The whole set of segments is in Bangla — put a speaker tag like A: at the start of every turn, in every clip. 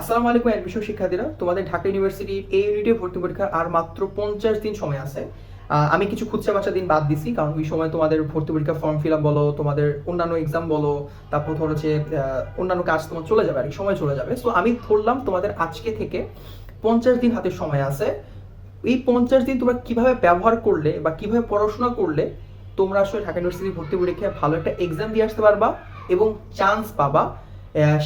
A: আসসালামু আলাইকুম অ্যাডমিশন শিক্ষার্থীরা। তোমাদের ঢাকা ইউনিভার্সিটির এই ইউনিটে ভর্তি পরীক্ষা আর মাত্র পঞ্চাশ দিন সময় আছে। আমি কিছু খুচরা বাচা দিন বাদ দিছি, কারণ ওই সময় তোমাদের ভর্তি পরীক্ষা ফর্ম ফিল আপ বলো, তোমাদের অন্যান্য এক্সাম বলো, তারপর ধরো যে অন্যান্য কাজ তোমার চলে যাবে আর সময় চলে যাবে। সো আমি ধরলাম তোমাদের আজকে থেকে পঞ্চাশ দিন হাতে সময় আছে। এই পঞ্চাশ দিন তোমরা কীভাবে ব্যবহার করলে বা কীভাবে পড়াশোনা করলে তোমরা আসলে ঢাকা ইউনিভার্সিটি ভর্তি পরীক্ষায় ভালো একটা এক্সাম দিয়ে আসতে পারবা এবং চান্স পাবা।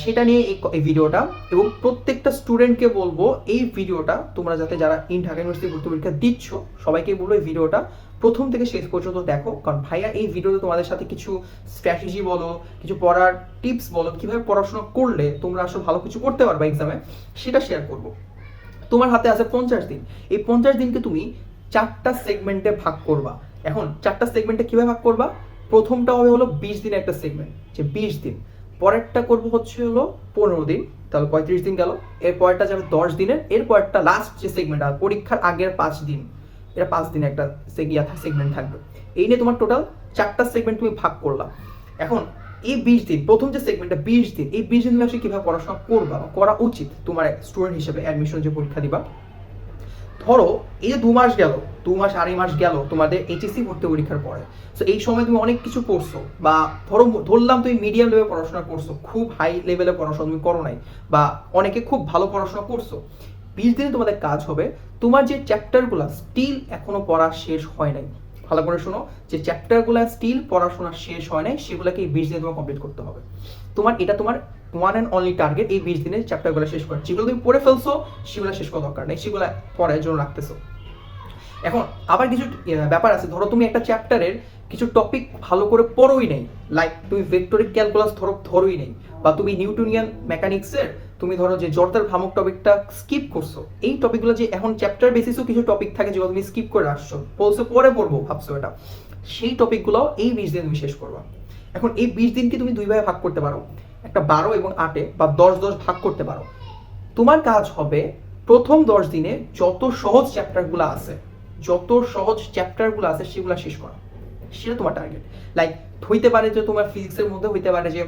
A: সেটা নিয়ে এই ভিডিওটা এবং প্রত্যেকটা স্টুডেন্টকে বলব, এই ভিডিওটা তোমরা যাতে যারা ইন ঢাকা ইউনিভার্সিটি ভর্তি পরীক্ষা দিচ্ছ, সবাইকে বলব এই ভিডিওটা প্রথম থেকে শেষ পর্যন্ত দেখো। কারণ ভাইয়া এই ভিডিওতে তোমাদের সাথে কিছু স্ট্র্যাটেজি বলো, কিছু পড়ার টিপস বলো, কীভাবে পড়াশোনা করলে তোমরা আসলে ভালো কিছু করতে পারবে এক্সামে সেটা শেয়ার করব। তোমার হাতে আছে পঞ্চাশ দিন। এই পঞ্চাশ দিনকে তুমি চারটা সেগমেন্টে ভাগ করবা। এখন চারটা সেগমেন্টে কীভাবে ভাগ করবা? প্রথমটা হবে হলো বিশ দিনের একটা সেগমেন্ট যে বিশ দিন। পরেরটা করব হচ্ছে হলো পনেরো দিন, তাহলে পঁয়ত্রিশ দিন গেল। এর পরেরটা যাবে দশ দিনের, এর পরেরটা লাস্ট যে সেগমেন্ট আর পরীক্ষার আগের পাঁচ দিন। এটা পাঁচ দিনে একটা সেগমেন্ট থাকবে। এই নিয়ে তোমার টোটাল চারটা সেগমেন্ট তুমি ভাগ করলা। এখন এই বিশ দিন, প্রথম যে সেগমেন্টটা বিশ দিন, এই বিশ দিন তুমি আসলে কীভাবে পড়াশোনা করবা করা উচিত? তোমার স্টুডেন্ট হিসেবে অ্যাডমিশন যে পরীক্ষা দিবা। ধরো, এই যে দু মাস গেল, দু মাস আড়াই মাস গেল তোমাদের এইচএসসি ভর্তি পরীক্ষার পরে। তো এই সময় তুমি অনেক কিছু করছ বা ধরো, ধরলাম তুমি মিডিয়াম লেভেলে পড়াশোনা করছ, খুব হাই লেভেলে পড়াশোনা তুমি করো নাই বা অনেকে খুব ভালো পড়াশোনা করছ। বিশ দিনে তোমাদের কাজ হবে, তোমার যে চ্যাপ্টারগুলো স্টিল এখনও পড়া শেষ হয় নাই। ভালো করে শোনো, যে চ্যাপ্টারগুলো স্টিল পড়াশোনা শেষ হয় নাই, সেগুলোকে এই বিশ দিনে তোমার কমপ্লিট করতে হবে। তোমার, এটা তোমার ওয়ান অ্যান্ড অনলি টার্গেট এই বিশ দিনে চ্যাপ্টারগুলো শেষ করা। যেগুলো তুমি পড়ে ফেলছো, সেগুলো শেষ করা দরকার নেই, সেগুলো পড়ার জন্য রাখতেছো। এখন আবার কিছু ব্যাপার আছে, ধরো তুমি একটা চ্যাপ্টারের কিছু টপিক ভালো করে পড়োই নেই। লাইক তুমি ভেক্টরিক ক্যালকুলাস ধরো, ধরোই নেই। বা তুমি নিউটনিয়ান মেকানিক্সের তুমি ধরো যে জর্দার ভ্রামক টপিকটা স্কিপ করছ। এই টপিকগুলো যে এখন চ্যাপ্টার বেসিসও কিছু টপিক থাকে যেগুলো তুমি স্কিপ করে আসছো। বলছো, পরে পড়ব, ভাবছ এটা। সেই টপিকগুলো এই বিশ দিন তুমি শেষ করবা। এখন এই বিশ দিনকে তুমি দুই ভাগে ভাগ করতে পারো। একটা বারো এবং আটে বা দশ দশ ভাগ করতে পারো। তোমার কাজ হবে প্রথম দশ দিনে যত সহজ চ্যাপ্টারগুলো আছে, যত সহজ চ্যাপ্টারগুলো আছে সেগুলো শেষ করা। সেটা তোমার টার্গেট লাইক হইতে পারে যে তোমার ফিজিক্সের মধ্যে হইতে পারে যে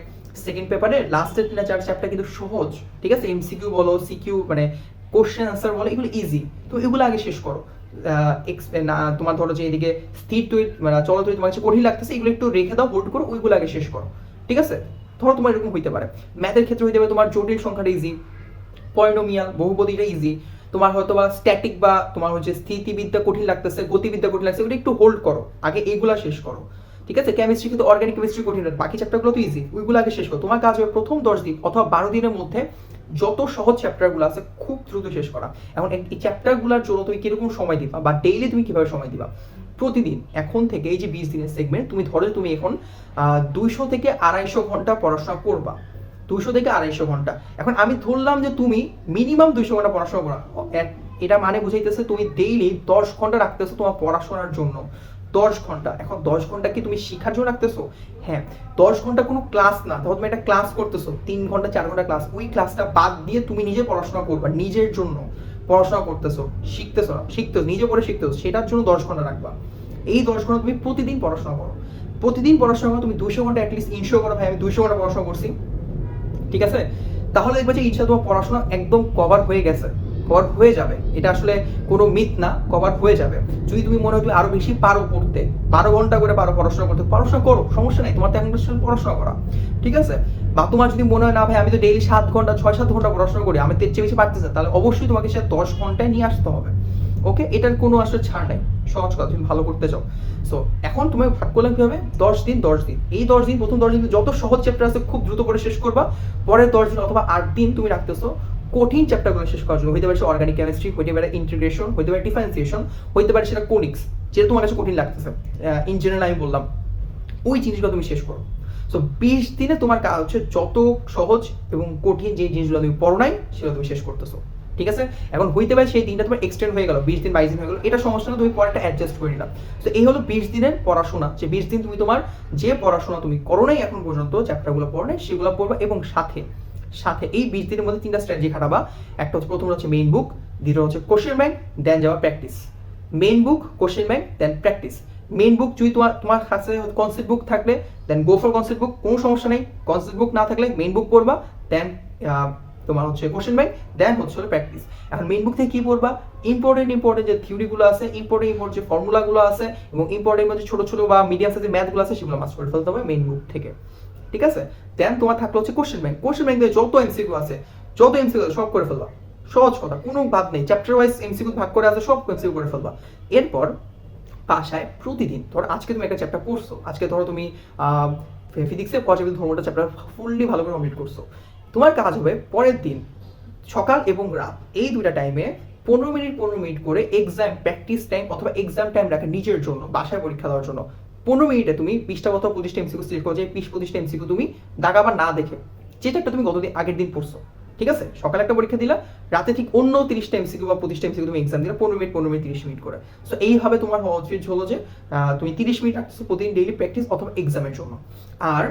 A: সেকেন্ড পেপারে লাস্টের তিন চার চ্যাপ্টার কিন্তু সহজ, ঠিক আছে? এমসিকিউ বলো সিকিউ মানে কোশ্চেন আনসার বলো, এগুলো ইজি তো এগুলো আগে শেষ করো। তোমার ধরো যে এদিকে স্থির তৈরি মানে চলো তৈরি তোমার কাছে কঠিন লাগতেছে, এগুলো একটু রেখে দাও হোল্ড করো ওইগুলো আগে শেষ করো। ঠিক আছে? ধরো তোমার এরকম হইতে পারে। ম্যাথের ক্ষেত্রে হইতে পারে তোমার জটিল সংখ্যাটা ইজি পয়নোমিয়াল বহুপদীটা ইজি তোমার হয়তো বা স্ট্যাটিক বা তোমার হচ্ছে স্থিতিবিদ্যা কঠিন লাগতেছে, গতিবিদ্যা কঠিন লাগছে ওটা একটু হোল্ড করো। আগে এইগুলা শেষ করো। ঠিক আছে? কেমিস্ট্রি কিন্তু অর্গানিক কেমিস্ট্রি কঠিন, বাকি চ্যাপ্টারগুলো তো ইজি ওইগুলো আগে শেষ করো। তোমার কাজ হবে প্রথম দশ দিন অথবা বারো দিনের মধ্যে যত সহজ চ্যাপ্টারগুলো আছে, খুব দ্রুত শেষ করা। এখন এই- চ্যাপ্টারগুলোর জন্য তুমি কীরকম সময় দিবা বা ডেইলি তুমি কীভাবে সময় দিবা? প্রতিদিন, এখন থেকে এই যে বিশ দিনের সেগমেন্ট তুমি ধরো তুমি এখন দুইশো থেকে আড়াইশো ঘণ্টা পড়াশোনা করবা। দুশো থেকে আড়াইশো ঘণ্টা। এখন আমি ধরলাম যে তুমি মিনিমাম দুইশো ঘণ্টা পড়াশোনা করা। এটা মানে বুঝাইতেছে তুমি ডেইলি দশ ঘণ্টা রাখতেছো তোমার পড়াশোনার জন্য। দশ ঘণ্টা। এখন দশ ঘণ্টা কি তুমি শিখার জন্য রাখতেছো? হ্যাঁ দশ ঘণ্টা কোনো ক্লাস না। ধরো তুমি একটা ক্লাস করতেছো, তিন ঘণ্টা, চার ঘণ্টা ক্লাস ওই ক্লাসটা বাদ দিয়ে তুমি নিজে পড়াশোনা করবা, নিজের জন্য পড়াশোনা করতেছো, শিখতেছো শিখতেছো, নিজে পড়ে শিখতেছো, সেটার জন্য দশ ঘণ্টা রাখবা। এই দশ ঘণ্টা তুমি প্রতিদিন পড়াশোনা করো। প্রতিদিন পড়াশোনা করো, তুমি দুশো ঘণ্টা অ্যাটলিস্ট ইনশো করো, ভাই, আমি দুশো ঘণ্টা পড়াশোনা করছি। ঠিক আছে? তাহলে দেখবে যে ইচ্ছা তোমার পড়াশোনা একদম কভার হয়ে গেছে। কভার হয়ে যাবে। এটা আসলে কোনো মিথ না কভার হয়ে যাবে। যদি তুমি মনে হয় আরও বেশি পারো পড়তে, বারো ঘণ্টা করে পারো পড়াশোনা করতে, পড়াশোনা করো, সমস্যা নেই, তোমার তো এখন পড়াশোনা করা। ঠিক আছে? বা তোমার যদি মনে হয়, না ভাই, আমি তো ডেইলি সাত ঘণ্টা, ছয় সাত ঘণ্টা পড়াশোনা করি, আমি তো চেয়ে বেশি পারতেছি তাহলে অবশ্যই তোমাকে সে দশ ঘন্টায় নিয়ে আসতে হবে। ওকে এটার কোনো আসলে ছাড় নেই। সহজ কথা, তুমি ভালো করতে চাও। সো এখন তুমি ভাগ করলে কি হবে দশ দিন দশ দিন। এই দশ দিন, প্রথম দশ দিন, যত সহজ চ্যাপ্টার আছে, খুব দ্রুত করে শেষ করবা। পরের দশ দিন অথবা আট দিন তুমি রাখতেছো। কঠিন চ্যাপ্টারগুলো শেষ করার জন্য হইতে পারে অর্গানিক কেমিস্ট্রি হইতে পারে ইন্টিগ্রেশন হইতে পারে ডিফারেন্সিয়েশন হইতে পারে সেটা কোনিক্স যেটা তোমার কাছে কঠিন লাগতেছে। ইন জেনারেল আমি বললাম, ওই জিনিসগুলো তুমি শেষ করো। সো বিশ দিনে তোমার কাজ হচ্ছে যত সহজ এবং কঠিন যে জিনিসগুলো তুমি পড়ো নাই, সেগুলো তুমি শেষ করতেছো। ঠিক আছে? এখন হইতে পারে সেই দিনটা তোমার এক্সটেন্ড হয়ে গেল, বিশ দিন, বাইশ দিন হয়ে গেল। এটা সমস্যা না, তুমি পরেরটা অ্যাডজাস্ট করে নিলাম তো এই হলো বিশ দিনের পড়াশোনা। যে বিশ দিন তুমি তোমার যে পড়াশোনা তুমি করো নাই, এখন পর্যন্ত চ্যাপ্টারগুলো পড়ো নাই, সেগুলো পড়বা এবং সাথে সাথে এই বিশ দিনের মধ্যে তিনটা স্ট্র্যাটেজি খাটাবা। একটা হচ্ছে প্রথম হচ্ছে মেইন বুক দ্বিতীয় হচ্ছে কোশ্চেন ব্যাংক দেন যাওয়া practice main book question bank then practice main book যদি তোমার তোমার কাছে কনসেপ্ট বুক থাকলে দেন গো ফর কনসেপ্ট বুক কোনো সমস্যা নেই। কনসেপ্ট বুক না থাকলে মেইন বুক পড়বা দেন তোমার হচ্ছে কোশ্চেন ব্যাংক দেন হচ্ছে হলো প্র্যাকটিস এখন মেইন বুক থেকে কি পড়বা? ইম্পর্টেন্ট ইম্পর্টেন্ট যে থিওরিগুলো আছে ইম্পর্টেন্ট ইম্পর্টেন্ট যে ফর্মুলাগুলো আছে, এবং ইম্পর্টেন্ট যে ছোট ছোট বা মিডিয়াম সাইজের ম্যাথগুলো আছে, সেগুলো মাস করে ফেলতে হবে মেইন বুক থেকে। ঠিক আছে? দেন তোমার থাকল হচ্ছে কোশ্চেন ব্যাংক কোশ্চেন ব্যাংক যত এমসিকিউ আছে, যত এমসিকিউ সব করে ফেলবা। সহজ কথা, কোনো বাদ নেই। চ্যাপ্টার ওয়াইজ এমসিকিউ ভাগ করে আছে, সব এমসিকিউ করে ফেলবা। এরপর বাসায় প্রতিদিন, ধরো আজকে তুমি একটা চ্যাপ্টার পড়ছো, আজকে ধরো তুমি ফিজিক্সের পজিটিভ ধর্মটা চ্যাপ্টার ফুললি ভালো করে কমপ্লিট করছ। তোমার কাজ হবে পরের দিন, সকাল এবং রাত, এই দুইটা টাইমে পনেরো মিনিট পনেরো মিনিট করে এক্সাম প্র্যাকটিস টাইম অথবা এক্সাম টাইম রাখে নিজের জন্য, বাসায় পরীক্ষা দেওয়ার জন্য। পনেরো মিনিটে তুমি বিশটা অথবা পঁচিশটা এমসিকিউ সিলেক্ট করো, যে বিশ পঁচিশটা এমসিকিউ তুমি দাগা বা না দেখে, যেটা একটা তুমি গতদিন আগের দিন পড়ছো, ঠিক আছে? সকালে একটা পরীক্ষা দিলা, রাতে ঠিক অন্য তিরিশটা এমসিকিউ বা পঁচিশটা এমসিকিউ তুমি এক্সাম দিলা, পনেরো মিনিট পনেরো মিনিট, তিরিশ মিনিট করে। সো এইভাবে তোমার হওয়া উচিত হলো যে তুমি তিরিশ মিনিট রাখছো প্রতিদিন ডেইলি প্র্যাকটিস অথবা এক্সামের জন্য। আর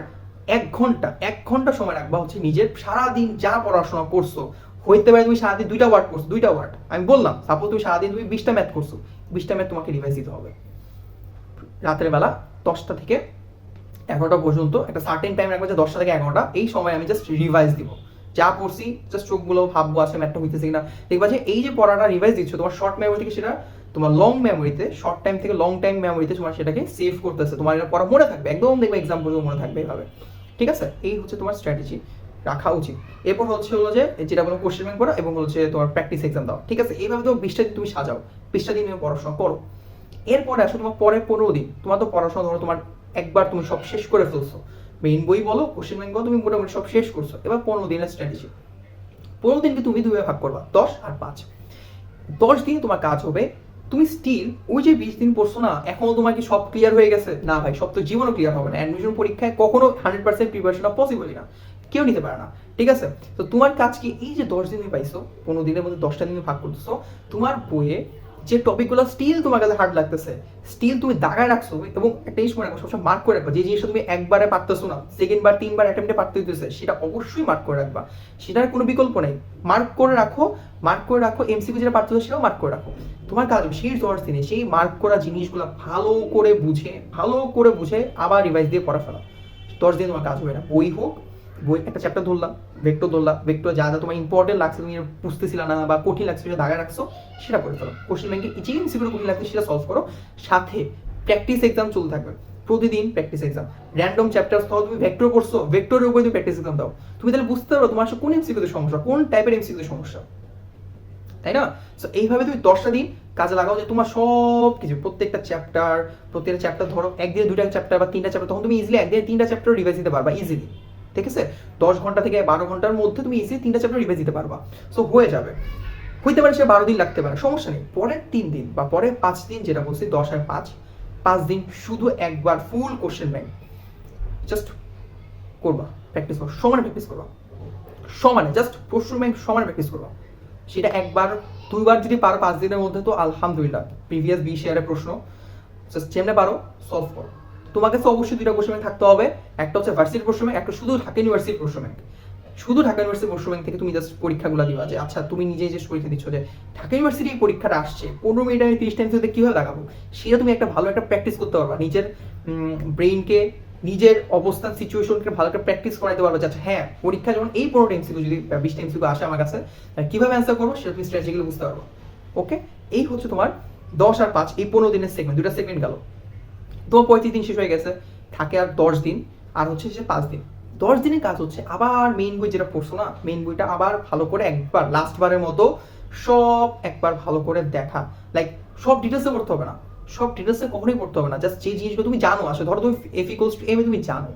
A: এক ঘণ্টা এক ঘণ্টা সময় রাখবা হচ্ছে নিজের সারাদিন যা পড়াশোনা করছ, হইতে পারে তুমি সারাদিন দুইটা ওয়ার্ড করছ দুইটা ওয়ার্ড আমি বললাম সাপোজ তুমি সারাদিন তুমি বিশটা ম্যাথ করছ, বিশটা ম্যাথ তোমাকে রিভাইজ দিতে হবে। রাতের বেলা দশটা থেকে এগারোটা পর্যন্ত, একটা সার্টেন টাইম রাখব যে দশটা থেকে এগারোটা। এই সময় আমি জাস্ট রিভাইজ দিব। যা পড়ছি জাস্ট চোখগুলো ভাববো, আছে ম্যাথটা হইতেছে কিনা। দেখবা যে এই যে পড়াটা রিভাইজ দিচ্ছ, তোমার শর্ট মেমোরি থেকে সেটা, তোমার লং মেমোরিতে শর্ট টাইম থেকে লং টাইম মেমোরিতে তোমার সেটাকে সেভ করতেছে। তোমার এটা পড়া মনে থাকবে, একদম দেখবে এক্সাম পর্যন্ত মনে থাকবে এইভাবে। ঠিক আছে? এই হচ্ছে তোমার স্ট্র্যাটেজি রাখা উচিত। এরপর হচ্ছে হলো যে যেটা বলো কোশ্চেন ব্যাংক করা এবং হচ্ছে তোমার প্র্যাকটিস এক্সাম দাও ঠিক আছে? এইভাবে তো বিশটা দিন তুমি সাজাও। বিশটা দিন তুমি পড়াশোনা করো। এরপরে আসো, তোমার পরে পনেরো দিন। তোমার তো পড়াশোনা ধরো, তোমার একবার তুমি সব শেষ করে ফেলছো। মেইন বই বলো কোশ্চেন ব্যাংক তুমি মোটামুটি সব শেষ করছ। এবার পনেরো দিনের স্ট্র্যাটেজি পনেরো দিনকে তুমি দুইভাবে ভাগ করবা, দশ আর পাঁচ। দশ দিন তোমার কাজ হবে, তুমি স্টিল ওই যে বিশ দিন পড়ছো না, এখনও তোমার কি সব ক্লিয়ার হয়ে গেছে? না ভাই, সব তো জীবনও ক্লিয়ার হবে না। অ্যাডমিশন পরীক্ষায় কখনো হান্ড্রেড পার্সেন্ট প্রিপারেশন পসিবলই না। কেউ নিতে পারে না, ঠিক আছে? তো তোমার কাজ কি? এই যে দশ দিন পাইছো, পনেরো দিনের মধ্যে দশটা দিন ভাগ করতেছো, তোমার বইয়ে যে টপিকগুলো স্টিল তোমার কাছে হার্ড লাগতেছে স্টিল তুমি দাগায় রাখছো এবং একটা জিনিস মনে রাখো, সবসময় মার্ক করে রাখবা। যে জিনিসটা তুমি একবারে পারতেছো না সেকেন্ড বার, তিনবার অ্যাটেম্পটে পারতে হইতেছে, সেটা অবশ্যই মার্ক করে রাখবা। সেটার কোনো বিকল্প নেই। মার্ক করে রাখো মার্ক করে রাখো এমসিকিউ যেটা পারতেছো সেটাও মার্ক করে রাখো। তোমার কাজ সেই দশ দিনে সেই মার্ক করা জিনিসগুলো ভালো করে বুঝে, ভালো করে বুঝে আবার রিভাইজ দিয়ে পড়া ফেলা দশ দিন তোমার কাজ হবে না। বই হোক বই, একটা চ্যাপ্টার ধরলাম ভেক্টর ধরলাম ভেক্টর যা যা তোমার ইম্পর্টেন্ট লাগছে তুমি বুঝতেছিল না বা কঠিন লাগছে সেটা দাগা রাখছো, সেটা করে ফেলো। কোশ্চেন ব্যাংকে যে এমসিকিউ কঠিন লাগছে সেটা সলভ করো। সাথে প্র্যাকটিস এক্সাম চলতে থাকবে। প্রতিদিন প্র্যাকটিস এক্সাম র্যান্ডম চ্যাপ্টার তাহলে তুমি ভেক্টর করছ ভেক্টরের উপরে তুমি প্র্যাকটিস এক্সাম দাও। তুমি তাহলে বুঝতে পারো তোমার কোন এমসিকিউতে সমস্যা, কোন টাইপের এমসিকিউতে সমস্যা। তাই না? সো এইভাবে তুমি দশটা দিন কাজে লাগাও যে তোমার সব কিছু প্রত্যেকটা চ্যাপ্টার প্রত্যেকটা চ্যাপ্টার ধরো একদিনে দুইটা চ্যাপ্টার বা তিনটা চ্যাপ্টার তখন তুমি ইজিলি একদিনে তিনটা চ্যাপ্টার রিভাইজ দিতে পারবা ইজিলি ঠিক আছে? দশ ঘণ্টা থেকে বারো ঘণ্টার মধ্যে তুমি ইজিলি তিনটা চ্যাপ্টার রিভাইজ দিতে পারবা। সো হয়ে যাবে। হইতে পারে সে বারো দিন লাগতে পারে, সমস্যা নেই। পরের তিন দিন বা পরের পাঁচ দিন যেটা বলছি, দশ আর পাঁচ পাঁচ দিন শুধু একবার ফুল কোশ্চেন ব্যাংক জাস্ট করবা প্র্যাকটিস করো সমানে প্র্যাকটিস করবা। সমানে জাস্ট প্রশ্ন ব্যাংক সমানে প্র্যাকটিস করবা। সেটা একবার, দুইবার যদি পারো পাঁচ দিনের মধ্যে তো আলহামদুলিল্লাহ। প্রিভিয়াস বি শেয়ারের প্রশ্ন জাস্ট যেমনে পারো সলভ করো। তোমাকে তো অবশ্যই দুইটা কোশ্চেন থাকতে হবে। একটা হচ্ছে ভার্সিটির প্রশ্ন ব্যাংক একটা শুধু ঢাকা ইউনিভার্সিটির প্রশ্ন ব্যাংক শুধু ঢাকা ইউনিভার্সিটির প্রশ্ন ব্যাংক থেকে তুমি জাস্ট পরীক্ষাগুলো দিবা যে আচ্ছা তুমি নিজে যে পরীক্ষা দিচ্ছ যে, ঢাকা ইউনিভার্সিটি পরীক্ষাটা আসছে, পনেরো মিনিট আমি তিরিশ টাইম কীভাবে লাগাবো? সেটা তুমি একটা ভালো একটা প্র্যাকটিস করতে পারবা। নিজের ব্রেইনকে নিজের অবস্থান সিচুয়েশনকে ভালো একটা প্র্যাকটিস করাইতে পারবে যে আচ্ছা হ্যাঁ পরীক্ষা যখন এই পনেরো এমসিকিউ যদি বিশ এমসিকিউ আসে আমার কাছে কীভাবে অ্যান্সার করব? সেটা তুমি স্ট্র্যাটেজিগুলো বুঝতে পারব। ওকে এই হচ্ছে তোমার দশ আর পাঁচ, এই পনেরো দিনের সেগমেন্ট দুটা সেগমেন্ট গেল। তোমার পঁয়ত্রিশ দিন শেষ হয়ে গেছে, থাকে আর দশ দিন। আর হচ্ছে সে পাঁচ দিন। দশ দিনের কাজ হচ্ছে, আবার মেইন বই যেটা পড়ছো না মেইন বইটা আবার ভালো করে একবার লাস্ট বারের মতো সব একবার ভালো করে দেখা। লাইক সব ডিটেলসে পড়তে হবে না। সব ডিটেলসে কখনোই পড়তে হবে না। জাস্ট যে জিনিসগুলো তুমি জানো, আসলে ধরো তুমি এফ ইকোয়ালস টু এম তুমি জানো,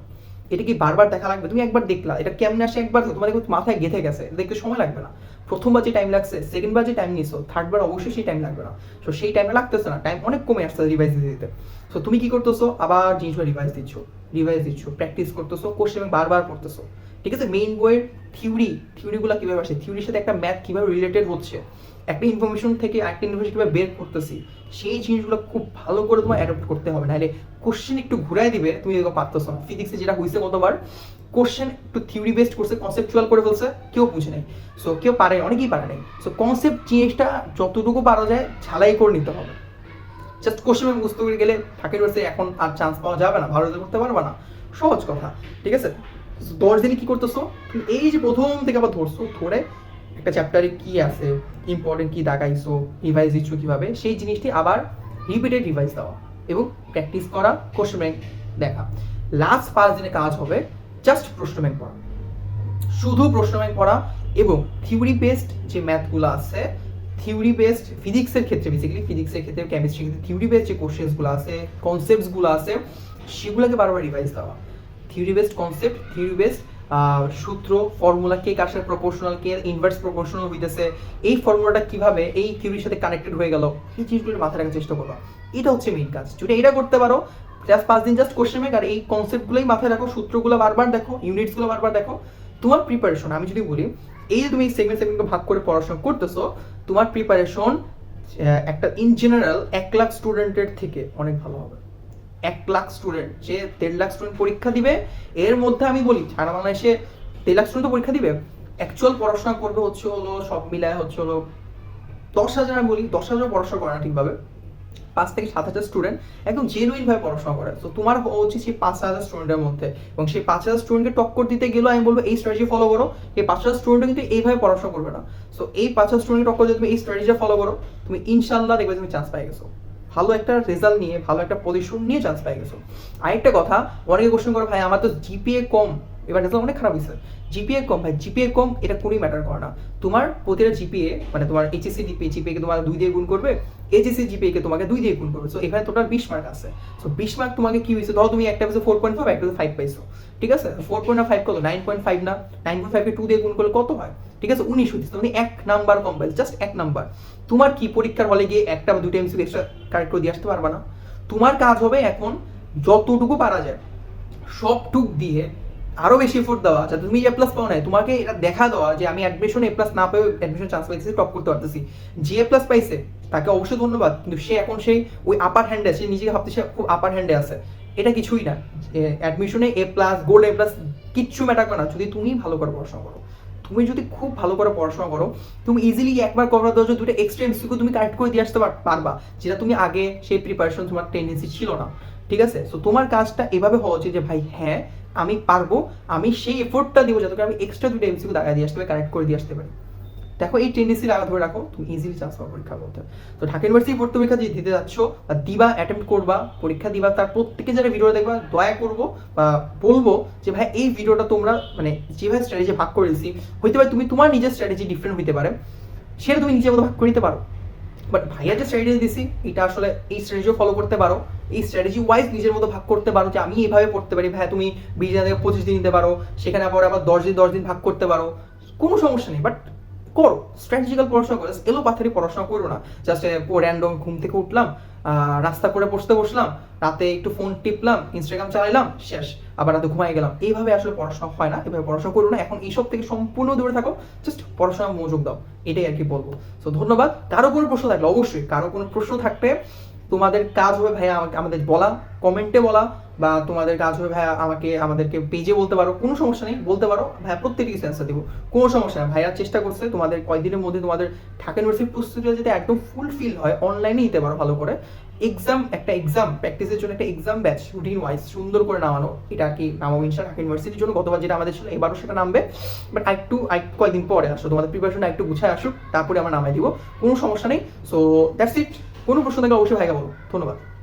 A: এটা কি বারবার দেখা লাগবে? তুমি একবার দেখলা, এটা কেমনে আসে একবার তোমার মাথায় গেঁথে গেছে দেখতে সময় লাগবে না। প্রথমবার যে টাইম লাগছে সেকেন্ড বার যে টাইম নিছো থার্ড বার অবশ্যই সেই টাইম লাগবে না। তো সেই টাইমে লাগতেছে না টাইম অনেক কমে আসছে রিভাইজ দিতে তো তুমি কি করতেছো? আবার জিনিসগুলো রিভাইজ দিচ্ছ। রিভাইজ দিচ্ছ প্র্যাকটিস করতেছো কোশ্চেন বারবার পড়তেছো। ঠিক আছে? মেইন বইয়ের থিওরি থিওরিগুলো কীভাবে আসে? থিওরির সাথে একটা ম্যাথ কীভাবে রিলেটেড হচ্ছে? একটা ইনফরমেশন থেকে একটা ইনফরমেশন কীভাবে বের করতেছি? সেই জিনিসগুলো খুব ভালো করে তোমার অ্যাডপ্ট করতে হবে। নাহলে কোশ্চেন একটু ঘুরাই দিবে, তুমি এগুলো পারতেছো না। ফিজিক্সে যেটা হয়েছে কতবার কোশ্চেন একটু থিওরি বেসড করছে কনসেপচুয়াল করে ফেলছে, কেউ বুঝে নেই। সো কেউ পারে, অনেকেই পারে নাই। সো কনসেপ্ট জিনিসটা যতটুকু পারা যায়, ঝালাই করে নিতে হবে। জাস্ট কোশ্চেন ব্যাংক গেলে ঢাকা ইউনিভার্সিটি এখন আর চান্স পাওয়া যাবে না করতে পারবে না। সহজ কথা, ঠিক আছে? দশ দিনে কি করতেছো? এই যে প্রথম থেকে আবার ধরছো, ধরে একটা চ্যাপ্টারে আছে ইম্পর্টেন্ট রিভাইজ দিচ্ছ কীভাবে, সেই জিনিসটি আবার রিপিটেড রিভাইজ দেওয়া এবং প্র্যাকটিস করা কোশ্চেন ব্যাংক দেখা। লাস্ট পাঁচ দিনে কাজ হবে জাস্ট প্রশ্ন ব্যাংক পড়া। শুধু প্রশ্ন ব্যাংক পড়া এবং থিওরি বেসড যে ম্যাথগুলো আছে থিওরি বেসড ফিজিক্সের ক্ষেত্রে বেসিক্যালি ফিজিক্সের ক্ষেত্রে কেমিস্ট্রির ক্ষেত্রে থিওরি বেসড যে কোশ্চেন্সগুলো আছে কনসেপ্টসগুলো আছে, সেগুলোকে বারবার রিভাইজ দেওয়া। Theory based concept theory based সূত্র ফর্মুলা কে সাথে প্রপোর্শনাল কে ইনভার্স প্রপোর্শনাল হইতেছে, এই ফর্মুলাটা কীভাবে, এই থিওরির সাথে কানেক্টেড হয়ে গেল, এই জিনিসগুলো মাথায় রাখার চেষ্টা করবা। এটা হচ্ছে মেইন কাজ। যদি এটা করতে পারো জাস্ট পাঁচ দিন জাস্ট কোশ্চেন মেক আর এই কনসেপ্টগুলোই মাথায় রাখো, সূত্রগুলো বারবার দেখো ইউনিটসগুলো বারবার দেখো। তোমার প্রিপারেশন আমি যদি বলি এই যে তুমি সেগমেন্ট সেগমেন্টকে ভাগ করে পড়াশোনা করতেছো, তোমার প্রিপারেশন একটা ইন জেনারেল এক লাখ স্টুডেন্টের থেকে অনেক ভালো হবে। এক লাখ স্টুডেন্ট যে দেড় লাখ স্টুডেন্ট পরীক্ষা দিবে, এর মধ্যে আমি বলি, সারা বাংলাদেশে দেড় লাখ স্টুডেন্ট পরীক্ষা দিবে অ্যাকচুয়াল পড়াশোনা করবে হচ্ছে হলো, সব মিলায় হচ্ছে হলো দশ হাজার আমি বলি, দশ হাজার পড়াশোনা করে না ঠিকভাবে। পাঁচ থেকে সাত হাজার স্টুডেন্ট একদম জেনুইন ভাবে পড়াশোনা করে। তো তোমার হওয়া উচিত সেই পাঁচ হাজার স্টুডেন্টের মধ্যে। এবং সেই পাঁচ হাজার স্টুডেন্টকে টক্কর দিতে গেলেও আমি বলব এই স্ট্র্যাটেজি ফলো করো। এই পাঁচ হাজার স্টুডেন্ট কিন্তু এইভাবে পড়াশোনা করবে না। সো এই পাঁচ হাজার স্টুডেন্টকে টক্কর দিয়ে তুমি এই স্ট্র্যাটেজিটা ফলো করো। তুমি ইনশাল্লাহ দেখবে তুমি চান্স পাই গেছো। ভালো একটা রেজাল্ট নিয়ে, ভালো একটা পজিশন নিয়ে চান্স পাই গেছো। আরেকটা কথা, অনেকে কোশ্চেন করে, ভাই, আমার তো জিপিএ কম। এবার রেজাল্ট অনেক খারাপ হয়েছে। জিপিএ কম, ভাই জিপিএ কম, এটা কোনোই ম্যাটার করে না। তোমার প্রতিটা জিপিএ মানে তোমার এইচএসসি জিপিএ জিপিএ কে তোমার দুই দিয়ে গুণ করবে এইচএসসি জিপিএ কে তোমাকে দুই দিয়ে গুণ করবে। সো এখানে টোটাল বিশ মার্ক আছে। সো বিশ মার্ক তোমাকে কি হয়েছে? ধরো তুমি একটা পেয়েছ ফোর পয়েন্ট ফাইভ একটা ফাইভ পাইছো। ঠিক আছে? ফোর পয়েন্ট ফাইভ কত? নাইন পয়েন্ট ফাইভ না? নাইন পয়েন্ট ফাইভকে টু দিয়ে গুণ করলে কত হয়? ঠিক আছে? উনিশ হচ্ছে তুমি এক নাম্বার কম পাইছো জাস্ট এক নাম্বার তোমার কি পরীক্ষার হলে গিয়ে একটা বা দুটো এমসিকিউ এক্সট্রা কারেক্ট করে দিয়ে আসতে পারবা না? তোমার কাজ হবে এখন যতটুকু পারা যায়, সবটুক দিয়ে আরও বেশি এফোর্ট দেওয়া যাতে তুমি এ প্লাস পাও নাই। তোমাকে এটা দেখা দেওয়া যে আমি অ্যাডমিশন এ প্লাস না পেয়ে অ্যাডমিশন চান্স পাইতেছি টপ করতে পারতেছি। যে এ প্লাস পাইছে, তাকে অবশ্যই ধন্যবাদ। কিন্তু সে এখন সেই ওই আপার হ্যান্ডে সে নিজেকে ভাবতে সে খুব আপার হ্যান্ডে আছে। এটা কিছুই না। অ্যাডমিশনে A plus gold A plus কিচ্ছু ম্যাটার করে না। যদি তুমি ভালো করে পড়াশোনা করো, তুমি যদি খুব ভালো করে পড়াশোনা করো, তুমি ইজিলি একবার করার দরজা দুটো এক্সট্রা এমসিকিউ তুমি কারেক্ট করে দিয়ে আসতে পারবা। যেটা তুমি আগে সেই প্রিপারেশন তোমার টেন্ডেন্সি ছিল না। ঠিক আছে? সো তোমার কাজটা এভাবে হওয়া উচিত যে, ভাই হ্যাঁ আমি পারব, আমি সেই এফোর্টটা দিব যাতে আমি এক্সট্রা দুটো এমসিকিউ দাগা দিয়ে আসতে পারি কারেক্ট করে দিয়ে আসতে পারি। দেখো, এই টেন্ডেন্সি লাগা ধরে রাখো, তুমি ইজিলি চান্স পাবো পরীক্ষার মধ্যে তো ঢাকা ইউনিভার্সিটি ভর্তি পরীক্ষা যে দিতে যাচ্ছ, বা দিবা অ্যাটেম্প করবা, পরীক্ষা দিবা, তার প্রত্যেকে যারা ভিডিও দেখবা, দয়া করব, বা বলব যে ভাই, এই ভিডিওটা তোমরা মানে যেভাবে স্ট্র্যাটেজি ভাগ করে দিচ্ছি হইতে পারে তুমি তোমার নিজের স্ট্র্যাটেজি ডিফারেন্ট হইতে পারে, সেটা তুমি নিজের মতো ভাগ করে নিতে পারো। বাট ভাইয়া যে স্ট্র্যাটেজি দিছি, এটা আসলে এই স্ট্র্যাটেজিও ফলো করতে পারো। এই স্ট্র্যাটেজি ওয়াইজ নিজের মতো ভাগ করতে পারো যে আমি এইভাবে পড়তে পারি। ভাইয়া, তুমি বিশ থেকে পঁচিশ দিন নিতে পারো। সেখানে আবার আবার দশ দিন দশ দিন ভাগ করতে পারো। কোনো সমস্যা নেই। বাট করো স্ট্র্যাটেজিক্যাল পড়াশোনা করো এলো পাথারি পড়াশোনা করো না। জাস্ট র্যান্ডম ঘুম থেকে উঠলাম রাস্তা করে বসতে বসলাম, রাতে একটু ফোন টিপলাম ইনস্টাগ্রাম চালাইলাম, শেষ। আবার রাতে ঘুমাই গেলাম। এইভাবে আসলে পড়াশোনা হয় না, এভাবে পড়াশোনা করো না। এখন এইসব থেকে সম্পূর্ণ দূরে থাকো জাস্ট পড়াশোনা মনোযোগ দাও। এটাই আর কি বলব। তো ধন্যবাদ। কারও কোনো প্রশ্ন থাকলে অবশ্যই, কারও কোনো প্রশ্ন থাকলে তোমাদের কাজ হবে ভাইয়া আমাকে, আমাদের বলা, কমেন্টে বলা, বা তোমাদের কাজ হবে ভাইয়া আমাকে, আমাদেরকে পেজে বলতে পারো, কোনো সমস্যা নেই, বলতে পারো, ভাইয়া প্রত্যেকটি কিছু অ্যান্সার দিব, কোনো সমস্যা নেই। ভাইয়া চেষ্টা করছে তোমাদের কয়েকদিনের মধ্যে তোমাদের ঢাকা ইউনিভার্সিটি প্রস্তুতিটা যাতে একদম ফুলফিল হয় অনলাইনে নিতে পারো ভালো করে। এক্সাম একটা এক্সাম প্র্যাকটিসের জন্য একটা এক্সাম ব্যাচ রুটিন ওয়াইজ সুন্দর করে নামানো। এটা কি নামাবো ইনশা ঢাকা ইউনিভার্সিটির জন্য, গতবার যেটা আমাদের ছিল, এবারও সেটা নামবে। বাট একটু কয়েকদিন পরে আসো, তোমাদের প্রিপারেশনটা একটু গুছায় আসুক, তারপরে আমরা নামাই দিব, কোনো সমস্যা নেই। সো দ্যাটস ইট কোনো প্রশ্ন থাকলে অবশ্যই ভাইকে বলো। ধন্যবাদ।